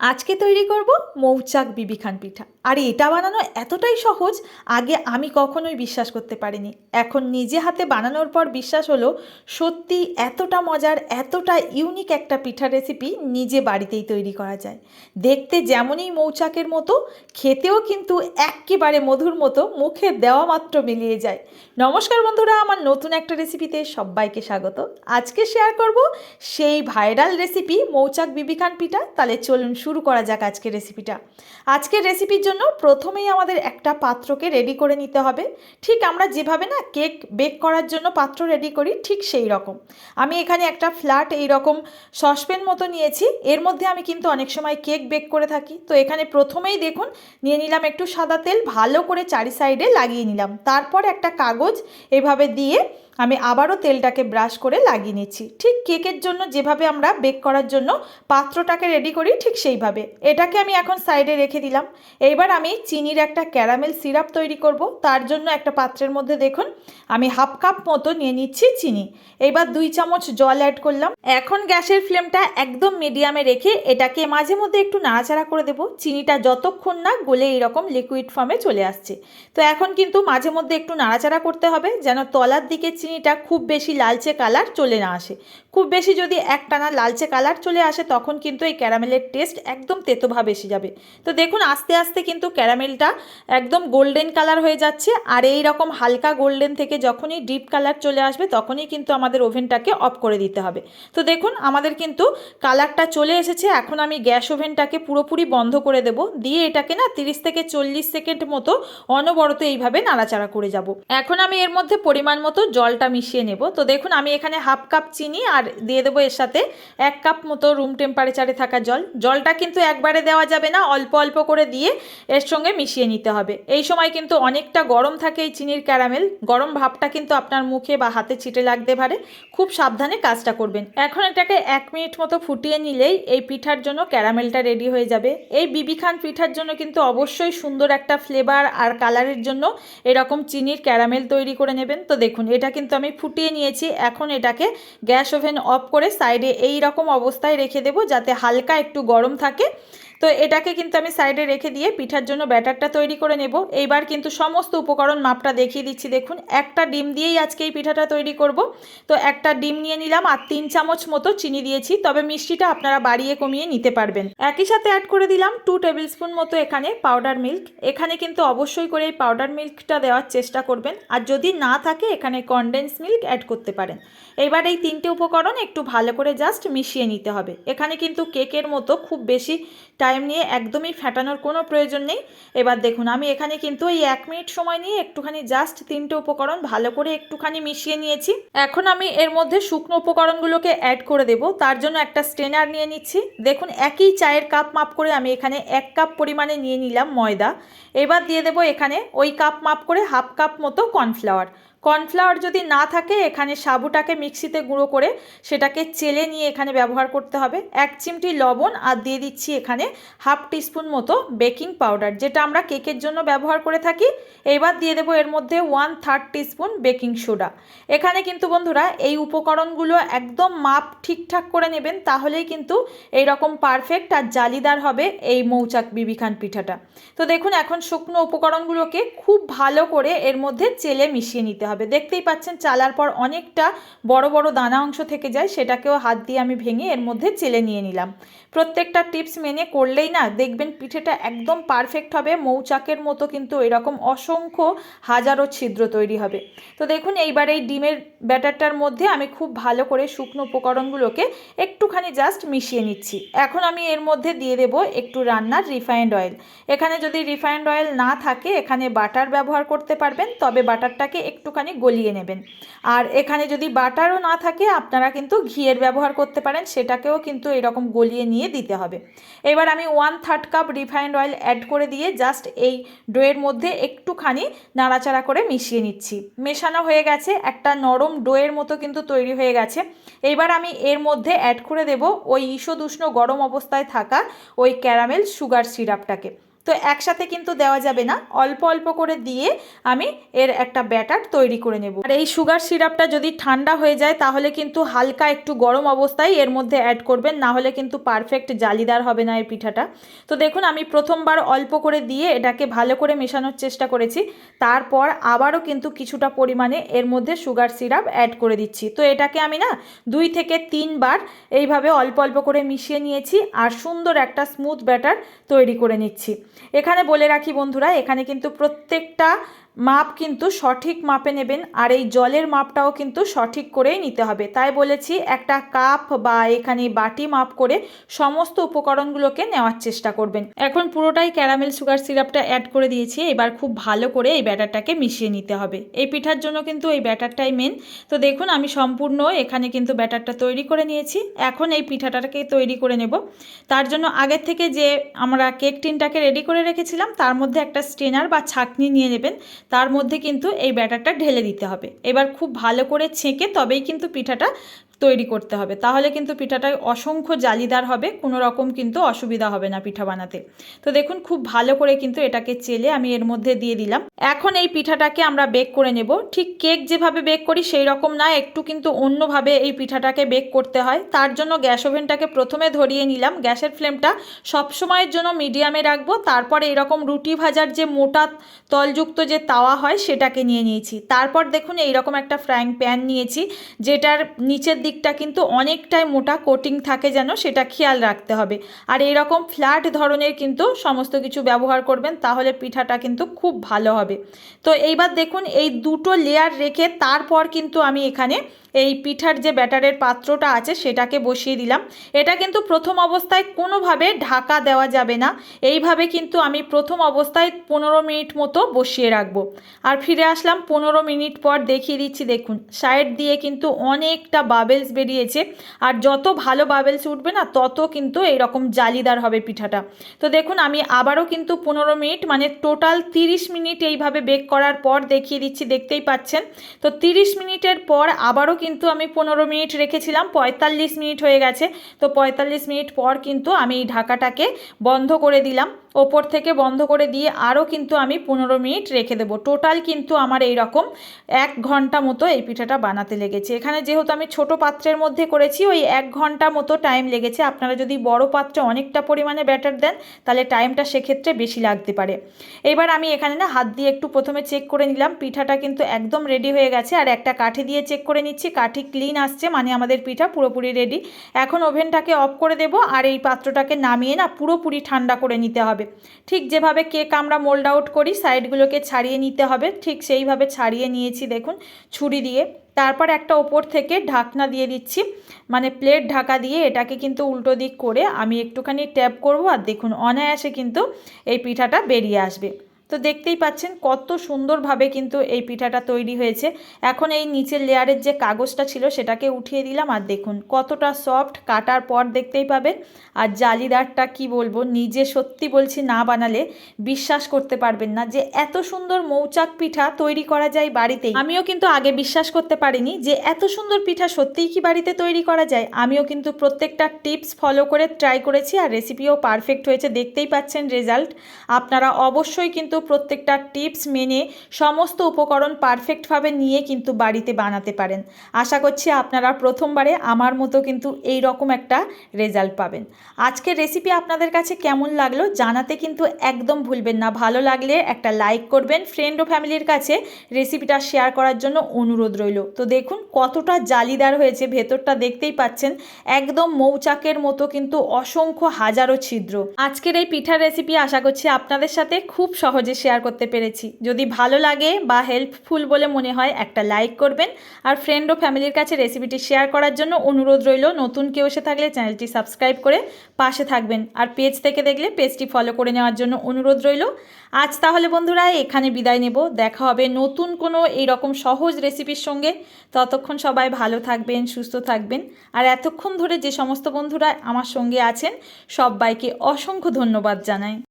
আজকে তৈরি করব মৌচাক বিবিখান পিঠা। আর এটা বানানো এতটাই সহজ, আগে আমি কখনোই বিশ্বাস করতে পারিনি। এখন নিজে হাতে বানানোর পর বিশ্বাস হলো, সত্যি এতটা মজার, এতটা ইউনিক একটা পিঠা রেসিপি নিজে বাড়িতেই তৈরি করা যায়। দেখতে যেমনই মৌচাকের মতো, খেতেও কিন্তু একেবারে মধুর মতো, মুখে দেওয়া মাত্র মিলিয়ে যায়। নমস্কার বন্ধুরা, আমার নতুন একটা রেসিপিতে সবাইকে স্বাগত। আজকে শেয়ার করব সেই ভাইরাল রেসিপি মৌচাক বিবিখান পিঠা। তাহলে চলুন শুরু করা যাক আজকের রেসিপিটা আজকের রেসিপির জন্য প্রথমেই আমাদের একটা পাত্রকে রেডি করে নিতে হবে। ঠিক আমরা যেভাবে না কেক বেক করার জন্য পাত্র রেডি করি, ঠিক সেই রকম। আমি এখানে একটা ফ্ল্যাট এই রকম সসপেন মতো নিয়েছি। এর মধ্যে আমি কিন্তু অনেক সময় কেক বেক করে থাকি। তো এখানে প্রথমেই দেখুন, নিয়ে নিলাম একটু সাদা তেল, ভালো করে চারি সাইডে লাগিয়ে নিলাম। তারপর একটা কাগজ এভাবে দিয়ে আমি আবারও তেলটাকে ব্রাশ করে লাগিয়ে নিচ্ছি। ঠিক কেকের জন্য যেভাবে আমরা বেক করার জন্য পাত্রটাকে রেডি করি, ঠিক সেইভাবে। এটাকে আমি এখন সাইডে রেখে দিলাম। এইবার আমি চিনির একটা ক্যারামেল সিরাপ তৈরি করব। তার জন্য একটা পাত্রের মধ্যে দেখুন, আমি হাফ কাপ মতো নিয়ে নিচ্ছি চিনি। এইবার দুই চামচ জল অ্যাড করলাম। এখন গ্যাসের ফ্লেমটা একদম মিডিয়ামে রেখে এটাকে মাঝে মধ্যে একটু নাড়াচাড়া করে দেবো। চিনিটা যতক্ষণ না গলে এইরকম লিকুইড ফর্মে চলে আসছে। তো এখন কিন্তু মাঝে মধ্যে একটু নাড়াচাড়া করতে হবে, যেন তলার দিকে চিনিটা খুব বেশি লালচে কালার চলে না আসে। খুব বেশি যদি একটানা লালচে কালার চলে আসে, তখন কিন্তু এই ক্যারামেলের টেস্ট একদম তেতোভাব এসে যাবে। তো দেখুন, আস্তে আস্তে কিন্তু ক্যারামেলটা একদম গোল্ডেন কালার হয়ে যাচ্ছে, আর এই রকম হালকা গোল্ডেন থেকে যখনই ডিপ কালার চলে আসবে, তখনই কিন্তু আমাদের ওভেনটাকে অফ করে দিতে হবে। তো দেখুন, আমাদের কিন্তু কালারটা চলে এসেছে, এখন আমি গ্যাস ওভেনটাকে পুরোপুরি বন্ধ করে দেব। দিয়ে এটাকে না তিরিশ থেকে চল্লিশ সেকেন্ড মতো অনবরত এইভাবে নাড়াচাড়া করে যাব। এখন আমি এর মধ্যে পরিমাণ মতো জলটা মিশিয়ে নেব। তো দেখুন, আমি এখানে হাফ কাপ চিনি আর দিয়ে দেবো এর সাথে এক কাপ মতো রুম টেম্পারেচারে থাকা জল। জলটা কিন্তু একবারে দেওয়া যাবে না, অল্প অল্প করে দিয়ে এর সঙ্গে মিশিয়ে নিতে হবে। এই সময় কিন্তু অনেকটা গরম থাকে এই চিনির ক্যারামেল গরম ভাবটা কিন্তু আপনার মুখে বা হাতে ছিটে লাগতে পারে। খুব সাবধানে কাজটা করবেন। এখন এটাকে এক মিনিট মতো ফুটিয়ে নিলেই এই পিঠার জন্য ক্যারামেলটা রেডি হয়ে যাবে। এই বিবিখান পিঠার জন্য কিন্তু অবশ্যই সুন্দর একটা ফ্লেভার আর কালারের জন্য এরকম চিনির ক্যারামেল তৈরি করে নেবেন। তো দেখুন, এটা কিন্তু আমি ফুটিয়ে নিয়েছি। এখন এটাকে গ্যাস ওভেন অফ করে সাইডে এই রকম অবস্থায় রেখে দেব যাতে হালকা একটু গরম থাকে। তো এটাকে কিন্তু আমি সাইডে রেখে দিয়ে পিঠার জন্য ব্যাটারটা তৈরি করে নেব। এইবার কিন্তু সমস্ত উপকরণ মাপটা দেখিয়ে দিচ্ছি। দেখুন, একটা ডিম দিয়েই আজকে এই পিঠাটা তৈরি করব। তো একটা ডিম নিয়ে নিলাম আর তিন চামচ মতো চিনি দিয়েছি। তবে মিষ্টিটা আপনারা বাড়িয়ে কমিয়ে নিতে পারবেন। একই সাথে অ্যাড করে দিলাম টু টেবিল স্পুন মতো এখানে পাউডার মিল্ক এখানে কিন্তু অবশ্যই করে এই পাউডার মিল্কটা দেওয়ার চেষ্টা করবেন। আর যদি না থাকে, এখানে কনডেন্স মিল্ক অ্যাড করতে পারেন। এবার এই তিনটে উপকরণ একটু ভালো করে জাস্ট মিশিয়ে নিতে হবে। এখানে কিন্তু কেকের মতো খুব বেশি টাইম নিয়ে একদমই ফ্যাটানোর কোনো প্রয়োজন নেই। এবার দেখুন, আমি এখানে কিন্তু এই এক মিনিট সময় নিয়ে একটুখানি জাস্ট তিনটে উপকরণ ভালো করে একটুখানি মিশিয়ে নিয়েছি। এখন আমি এর মধ্যে শুকনো উপকরণগুলোকে অ্যাড করে দেব। তার জন্য একটা স্ট্রেনার নিয়ে নিচ্ছি। দেখুন, একই চায়ের কাপ মাপ করে আমি এখানে এক কাপ পরিমাণে নিয়ে নিলাম ময়দা। এবার দিয়ে দেব এখানে ওই কাপ মাপ করে হাফ কাপ মতো কর্নফ্লাওয়ার কর্নফ্লাওয়ার যদি না থাকে, এখানে সাবুটাকে মিক্সিতে গুঁড়ো করে সেটাকে চেলে নিয়ে এখানে ব্যবহার করতে হবে। এক চিমটি লবণ আর দিয়ে দিচ্ছি এখানে হাফ টিস্পুন মতো বেকিং পাউডার, যেটা আমরা কেকের জন্য ব্যবহার করে থাকি। এবার দিয়ে দেবো এর মধ্যে one third teaspoon baking soda. এখানে কিন্তু বন্ধুরা এই উপকরণগুলো একদম মাপ ঠিকঠাক করে নেবেন, তাহলেই কিন্তু এই রকম পারফেক্ট আর জালিদার হবে এই মৌচাক বিবিখান পিঠাটা। তো দেখুন, এখন শুকনো উপকরণগুলোকে খুব ভালো করে এর মধ্যে চেলে মিশিয়ে নিতে হবে। দেখতেই পাচ্ছেন চালার পর অনেকটা বড় বড় দানা অংশ থেকে যায়, সেটাকেও হাত দিয়ে আমি ভেঙে এর মধ্যে চেলে নিয়ে নিলাম। প্রত্যেকটা টিপস মেনে করলেই না দেখবেন পিঠেটা একদম পারফেক্ট হবে, মৌচাকের মতো কিন্তু এরকম অসংখ্য হাজারো ছিদ্র তৈরি হবে। তো দেখুন, এইবার এই ডিমের ব্যাটারটার মধ্যে আমি খুব ভালো করে শুকনো উপকরণগুলোকে একটুখানি জাস্ট মিশিয়ে নিচ্ছি। এখন আমি এর মধ্যে দিয়ে দেব একটু রান্নার রিফাইন্ড অয়েল এখানে যদি রিফাইন্ড অয়েল না থাকে, এখানে বাটার ব্যবহার করতে পারবেন, তবে বাটারটাকে একটুখানি গলিয়ে নেবেন। আর এখানে যদি বাটারও না থাকে, আপনারা কিন্তু ঘিয়ের ব্যবহার করতে পারেন, সেটাকেও কিন্তু এরকম গলিয়ে নিয়ে দিতে হবে। এবার আমি one third cup refined oil add করে দিয়ে জাস্ট এই ডোয়ের মধ্যে একটুখানি নাড়াচাড়া করে মিশিয়ে নিচ্ছি। মেশানো হয়ে গেছে, একটা নরম ডোয়ের মতো কিন্তু তৈরি হয়ে গেছে। এবার আমি এর মধ্যে অ্যাড করে দেব ওই ঈষদুষ্ণ গরম অবস্থায় থাকা ওই ক্যারামেল সুগার সিরাপটাকে তো একসাথে কিন্তু দেওয়া যাবে না। অল্প অল্প করে দিয়ে আমি এর একটা ব্যাটার তৈরি করে নেব। আর এই সুগার সিরাপটা যদি ঠান্ডা হয়ে যায়, তাহলে কিন্তু হালকা একটু গরম অবস্থায় এর মধ্যে অ্যাড করবেন, না হলে কিন্তু পারফেক্ট জালিদার হবে না এই পিঠাটা। তো দেখুন, আমি প্রথমবার অল্প করে দিয়ে এটাকে ভালো করে মেশানোর চেষ্টা করেছি। তারপর আবারও কিন্তু কিছুটা পরিমাণে এর মধ্যে সুগার সিরাপ অ্যাড করে দিচ্ছি। তো এটাকে আমি না দুই থেকে তিনবার এইভাবে অল্প অল্প করে মিশিয়ে নিয়েছি আর সুন্দর একটা স্মুথ ব্যাটার তৈরি করে নিচ্ছি। এখানে বলে রাখি বন্ধুরা এখানে কিন্তু প্রত্যেকটা মাপ কিন্তু সঠিক মাপে নেবেন আর এই জলের মাপটাও কিন্তু সঠিক করেই নিতে হবে। তাই বলেছি একটা কাপ বা এখানে বাটি মাপ করে সমস্ত উপকরণগুলোকে নেওয়ার চেষ্টা করবেন। এখন পুরোটাই ক্যারামেল সুগার সিরাপটা অ্যাড করে দিয়েছি। এবার খুব ভালো করে এই ব্যাটারটাকে মিশিয়ে নিতে হবে। এই পিঠার জন্য কিন্তু এই ব্যাটারটাই মেন তো দেখুন, আমি সম্পূর্ণ এখানে কিন্তু ব্যাটারটা তৈরি করে নিয়েছি। এখন এই পিঠাটাকে তৈরি করে নেব। তার জন্য আগের থেকে যে আমরা কেক টিনটাকে রেডি করে রেখেছিলাম, তার মধ্যে একটা স্টেনার বা ছাকনি নিয়ে নেবেন। তার মধ্যে কিন্তু এই ব্যাটারটা ঢেলে দিতে হবে। এবার খুব ভালো করে ছেঁকে তবেই কিন্তু পিঠাটা তৈরি করতে হবে। তাহলে কিন্তু পিঠাটা অসংখ্য জালিদার হবে, কোনো রকম কিন্তু অসুবিধা হবে না পিঠা বানাতে। তো দেখুন, খুব ভালো করে কিন্তু এটাকে চেলে আমি এর মধ্যে দিয়ে দিলাম। এখন এই পিঠাটাকে আমরা বেক করে নেব। ঠিক কেক যেভাবে বেক করি সেই রকম না, একটু কিন্তু অন্যভাবে এই পিঠাটাকে বেক করতে হয়। তার জন্য গ্যাস ওভেনটাকে প্রথমে ধরিয়ে নিলাম। গ্যাসের ফ্লেমটা সবসময়ের জন্য মিডিয়ামে রাখব। তারপরে এরকম রুটি ভাজার যে মোটা তলযুক্ত যে তাওয়া হয় সেটাকে নিয়ে নিয়েছি। তারপর দেখুন, এইরকম একটা ফ্রাইং প্যান নিয়েছি, যেটার নিচের দিকটা কিন্তু অনেকটাই মোটা কোটিং থাকে যেন সেটা খেয়াল রাখতে হবে। আর এরকম ফ্ল্যাট ধরনের কিন্তু সমস্ত কিছু ব্যবহার করবেন, তাহলে পিঠাটা কিন্তু খুব ভালো হবে। তো এইবার দেখুন, এই দুটো লেয়ার রেখে তারপর কিন্তু আমি এখানে এই পিঠার যে ব্যাটারের পাত্রটা আছে সেটাকে বসিয়ে দিলাম। এটা কিন্তু প্রথম অবস্থায় কোনোভাবে ঢাকা দেওয়া যাবে না। এইভাবে কিন্তু আমি প্রথম অবস্থায় পনেরো মিনিট মতো বসিয়ে রাখব। আর ফিরে আসলাম পনেরো মিনিট পর দেখিয়ে দিচ্ছি, দেখুন, সাইড দিয়ে কিন্তু অনেকটা বাবেলস বেরিয়েছে। আর যত ভালো বাবেলস উঠবে না, তত কিন্তু এইরকম জালিদার হবে পিঠাটা। তো দেখুন, আমি আবারও কিন্তু পনেরো মিনিট মানে টোটাল তিরিশ মিনিট এইভাবে বেক করার পর দেখিয়ে দিচ্ছি, দেখতেই পাচ্ছেন। তো তিরিশ মিনিটের পর আবারও কিন্তু আমি পনেরো মিনিট রেখেছিলাম, পঁয়তাল্লিশ মিনিট হয়ে গেছে। তো পঁয়তাল্লিশ মিনিট পর কিন্তু আমি এই ঢাকাটাকে বন্ধ করে দিলাম। ওপর থেকে বন্ধ করে দিয়ে আরও কিন্তু আমি পনেরো মিনিট রেখে দেবো। টোটাল কিন্তু আমার এই রকম এক ঘণ্টা মতো এই পিঠাটা বানাতে লেগেছে। এখানে যেহেতু আমি ছোট পাত্রের মধ্যে করেছি, ওই এক ঘণ্টা মতো টাইম লেগেছে। আপনারা যদি বড় পাত্রে অনেকটা পরিমাণে ব্যাটার দেন, তাহলে টাইমটা সেক্ষেত্রে বেশি লাগতে পারে। এবার আমি এখানে না হাত দিয়ে একটু প্রথমে চেক করে নিলাম। পিঠাটা কিন্তু একদম রেডি হয়ে গেছে। আর একটা কাঠি দিয়ে চেক করে নিচ্ছি। কাঠি ক্লিন আসছে মানে আমাদের পিঠা পুরোপুরি রেডি এখন ওভেনটাকে অফ করে দেব। আর এই পাত্রটাকে নামিয়ে না পুরোপুরি ঠান্ডা করে নিতে হবে। ঠিক যেভাবে কেক আমরা মোল্ড আউট করি সাইডগুলোকে ছাড়িয়ে নিতে হবে। ঠিক সেইভাবে ছাড়িয়ে নিয়েছি দেখুন, ছুরি দিয়ে। তারপর একটা ওপর থেকে ঢাকনা দিয়ে দিচ্ছি। মানে প্লেট ঢাকা দিয়ে এটাকে কিন্তু উল্টো দিক করে আমি একটুখানি ট্যাপ করব। আর দেখুন, অনায়াসে কিন্তু এই পিঠাটা বেরিয়ে আসবে। তো দেখতেই পাচ্ছেন কত সুন্দরভাবে কিন্তু এই পিঠাটা তৈরি হয়েছে। এখন এই নিচের লেয়ারের যে কাগজটা ছিল সেটাকে উঠিয়ে দিলাম আর দেখুন কতটা সফট কাটার পর দেখতেই পাবেন। আর জালিদারটা কি বলব, নিজে সত্যি বলছি না বানালে বিশ্বাস করতে পারবেন না যে এত সুন্দর মৌচাক পিঠা তৈরি করা যায় বাড়িতেই। আমিও কিন্তু আগে বিশ্বাস করতে পারিনি যে এত সুন্দর পিঠা সত্যিই কি বাড়িতে তৈরি করা যায়। আমিও কিন্তু প্রত্যেকটা টিপস ফলো করে ট্রাই করেছি আর রেসিপিও পারফেক্ট হয়েছে। দেখতেই পাচ্ছেন রেজাল্ট আপনারা অবশ্যই কিন্তু প্রত্যেকটা টিপস মেনে সমস্ত উপকরণ পারফেক্টভাবে নিয়ে কিন্তু বাড়িতে বানাতে পারেন। আশা করছি আপনারা প্রথমবারে আমার মতো কিন্তু এই রকম একটা রেজাল্ট পাবেন। আজকের রেসিপি আপনাদের কাছে কেমন লাগল জানাতে কিন্তু একদম ভুলবেন না। ভালো লাগলে একটা লাইক করবেন। ফ্রেন্ড ও ফ্যামিলির কাছে রেসিপিটা শেয়ার করার জন্য অনুরোধ রইল। তো দেখুন কতটা জালিদার হয়েছে। ভেতরটা দেখতেই পাচ্ছেন একদম মৌচাকের মতো কিন্তু অসংখ্য হাজারো ছিদ্র। আজকের এই পিঠার রেসিপি আশা করছি আপনাদের সাথে খুব সহজে শেয়ার করতে পেরেছি। যদি ভালো লাগে বা হেল্পফুল বলে মনে হয়, একটা লাইক করবেন। আর ফ্রেন্ড ও ফ্যামিলির কাছে রেসিপিটি শেয়ার করার জন্য অনুরোধ রইল, নতুন কেউ এসে থাকলে চ্যানেলটি সাবস্ক্রাইব করে পাশে থাকবেন। আর পেজ থেকে দেখলে পেজটি ফলো করে নেওয়ার জন্য অনুরোধ রইল। আজ তাহলে বন্ধুরা, এখানে বিদায় নেব। দেখা হবে নতুন কোনো এইরকম সহজ রেসিপির সঙ্গে। ততক্ষণ সবাই ভালো থাকবেন, সুস্থ থাকবেন। আর এতক্ষণ ধরে যে সমস্ত বন্ধুরা আমার সঙ্গে আছেন, সবাইকে অসংখ্য ধন্যবাদ জানাই।